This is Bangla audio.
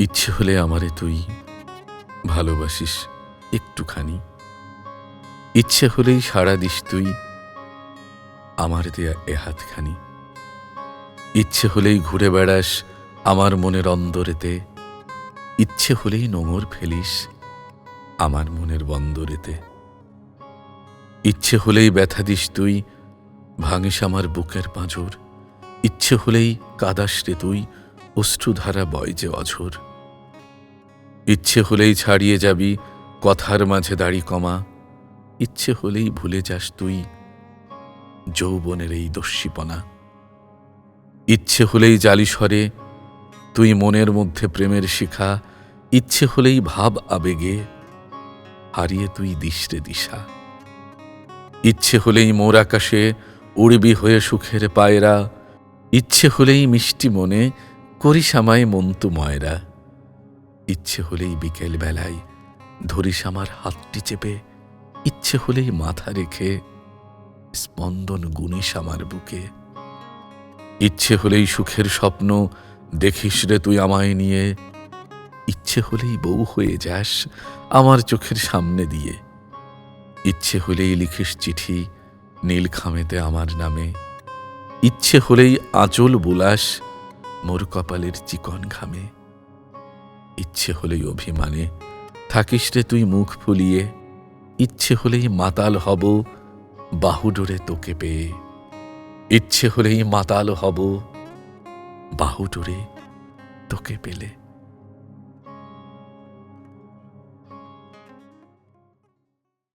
ইচ্ছে হলে আমারে তুই ভালোবাসিস একটুখানি। ইচ্ছে হলেই সাড়া দিস তুই আমার দেয়া এ হাতখানি। ইচ্ছে হলেই ঘুরে বেড়াস আমার মনের অন্দরেতে। ইচ্ছে হলেই নোঙর ফেলিস আমার মনের বন্দরেতে। ইচ্ছে হলেই ব্যথা দিস তুই ভাঙিস আমার বুকের পাঁজর। ইচ্ছে হলেই কাদাস রে তুই অশ্রুধারা বয় যে অঝোর। ইচ্ছে হলেই ছাড়িয়ে যাবি, কথার মাঝে দাড়ি কমা, ইচ্ছে হলেই ভুলে যাস তুই যৌবনের এই দস্যিপনা। ইচ্ছে হলেই জালিস্বরে তুই মনের মধ্যে প্রেমের শিখা, ইচ্ছে হলেই ভাব আবেগে, হারিয়ে তুই দিশরে দিশা। ইচ্ছে হলেই মোর আকাশে উড়বি হয়ে সুখের পায়রা, ইচ্ছে হলেই মিষ্টি মনে করিস আমায় মন্তু ময়রা ইচ্ছে হলেই বিকেল বেলায় ধরিস আমার হাতটি চেপে, ইচ্ছে হলেই মাথা রেখে স্পন্দন গুনিস আমার বুকে। ইচ্ছে হলেই সুখের স্বপ্ন দেখিস রে তুই আমায় নিয়ে। ইচ্ছে হলেই বউ হয়ে যাস আমার চোখের সামনে দিয়ে। ইচ্ছে হলেই লিখিস চিঠি নীল খামেতে আমার নামে। ইচ্ছে হলেই আঁচল বুলাস মোর কপালের চিকন ঘামে। ইচ্ছে হলেই অভিমানে। থাকিস রে তুই মুখ ফুলিয়ে। ইচ্ছে হলেই মাতাল হব। বাহুডোরে তোকে পেয়ে। ইচ্ছে হলেই মাতাল হব। বাহুডোরে তোকে পেলে।